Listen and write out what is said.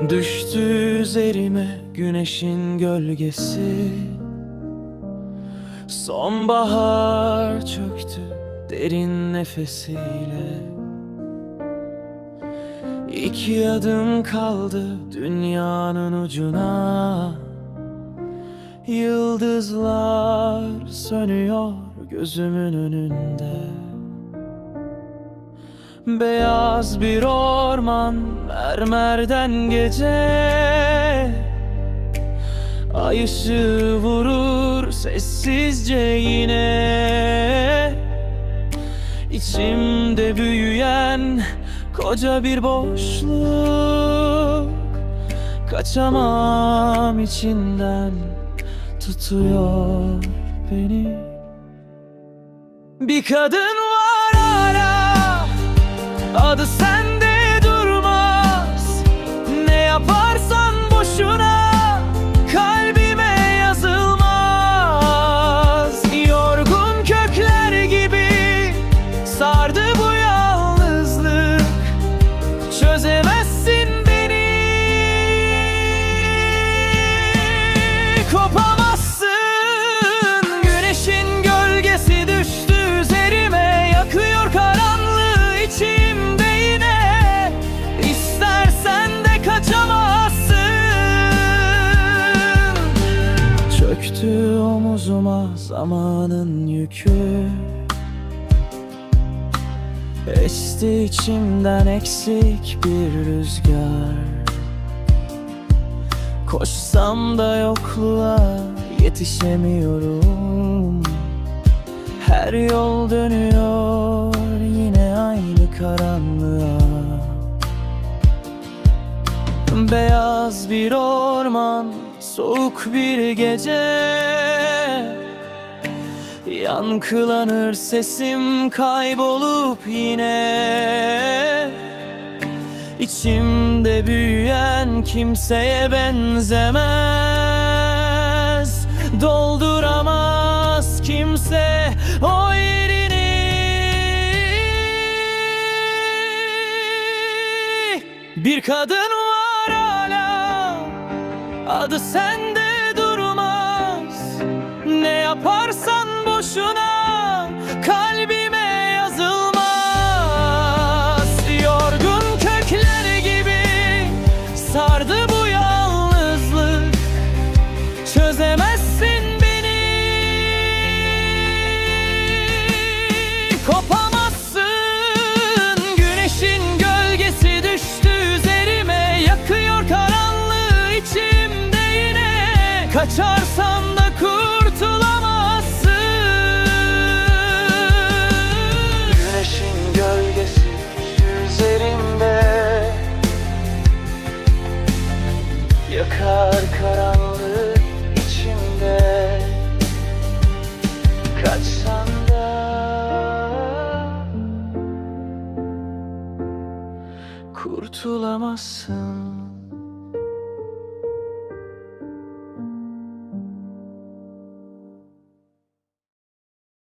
Düştü üzerime güneşin gölgesi. Sonbahar çöktü derin nefesiyle. İki adım kaldı dünyanın ucuna. Yıldızlar sönüyor gözümün önünde Beyaz bir orman mermerden gece. Ay ışığı vurur sessizce yine. İçimde büyüyen koca bir boşluk Kaçamam içinden tutuyor beni. Bir kadın Adı sende durmaz omuzuma zamanın yükü. Esti içimden eksik bir rüzgar. Koşsam da yokluğa yetişemiyorum. Her yol dönüyor yine aynı karanlığa. Beyaz bir orman, soğuk bir gece. Yankılanır sesim kaybolup yine. İçimde büyüyen kimseye benzemez. Dolduramaz kimse o yerini. Bir kadın Adı sende durmaz. Ne yaparsan boşuna Kaçarsan da kurtulamazsın. Güneşin gölgesi üzerimde Yakar karanlık içimde Kaçsan da Kurtulamazsın